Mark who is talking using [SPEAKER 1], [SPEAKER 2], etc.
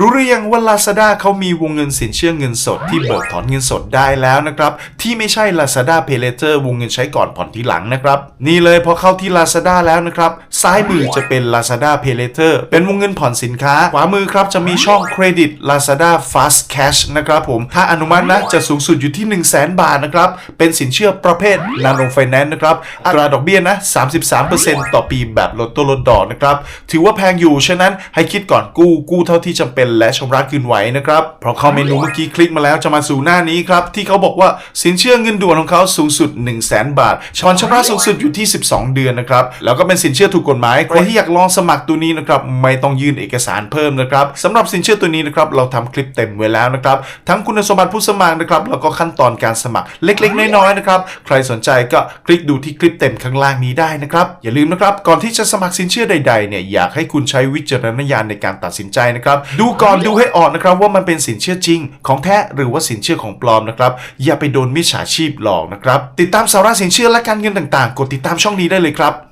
[SPEAKER 1] รู้หรือยังว่า Lazada เขามีวงเงินสินเชื่อเงินสดที่เบิกถอนเงินสดได้แล้วนะครับ ที่ไม่ใช่ Lazada Pay Later วงเงินใช้ก่อนผ่อนทีหลังนะครับ นี่เลยพอเข้าที่ Lazada แล้วนะครับ ซ้ายมือจะเป็น Lazada Pay Later เป็นวงเงินผ่อนสินค้า ขวามือครับจะมีช่องเครดิต Lazada Fast Cash นะครับผม ถ้าอนุมัตินะจะสูงสุดอยู่ที่ 1 0 0 0 0แบาทนะครับ เป็นสินเชื่อประเภท Nano Finance นะครับ อัตราดอกเบี้ยนะ 33%ต่อปีแบบลดตัวลดดอกนะครับ ถือว่าแพงอยู่ ฉะนั้นให้คิดก่อนกู้กู้เท่าที่จำเป็นและชำระคืนไหวนะครับ เพราะเข้าเมนูเมื่อกี้คลิกมาแล้วจะมาสู่หน้านี้ครับ ที่เขาบอกว่าสินเชื่อเงินด่วนของเขาสูงสุด 1 0 0 0 0แบาทชอนชำระสูงสุดอยู่ที่ 12 เดือนนะครับ แล้วก็เป็นสินเชื่อถูกกฎหมาย ใครที่อยากลองสมัครตัวนี้นะครับไม่ต้องยื่นเอกสารเพิ่มนะครับสำหรับสินเชื่อตัวนี้นะครับเราทำคลิปเต็มไว้แล้วนะครับทั้งคุณสมบัติผู้สมัครนะครับแล้วก็ขั้นตอนการสมัครเล็กๆ น้อยๆนะครับใครสนใจก็คลิกดูที่คลิปเต็มข้างล่างนี้ได้นะครับอย่าลืมนะครับก่อนที่จะสมัครสินเชื่อใดๆเนี่ยอยากให้คุณใช้วิจารณญาณในการตัดสินใจนะครับดูก่อนดูให้ออกนะครับว่ามันเป็นสินเชื่อจริง ของแท้หรือว่าสินเชื่อของปลอมนะครับอย่าไปโดนมิจฉาชีพหลอกนะครับติดตามสาระสินเชื่อและการเงินต่างๆ กดติดตามช่องนี้ได้เลยครับ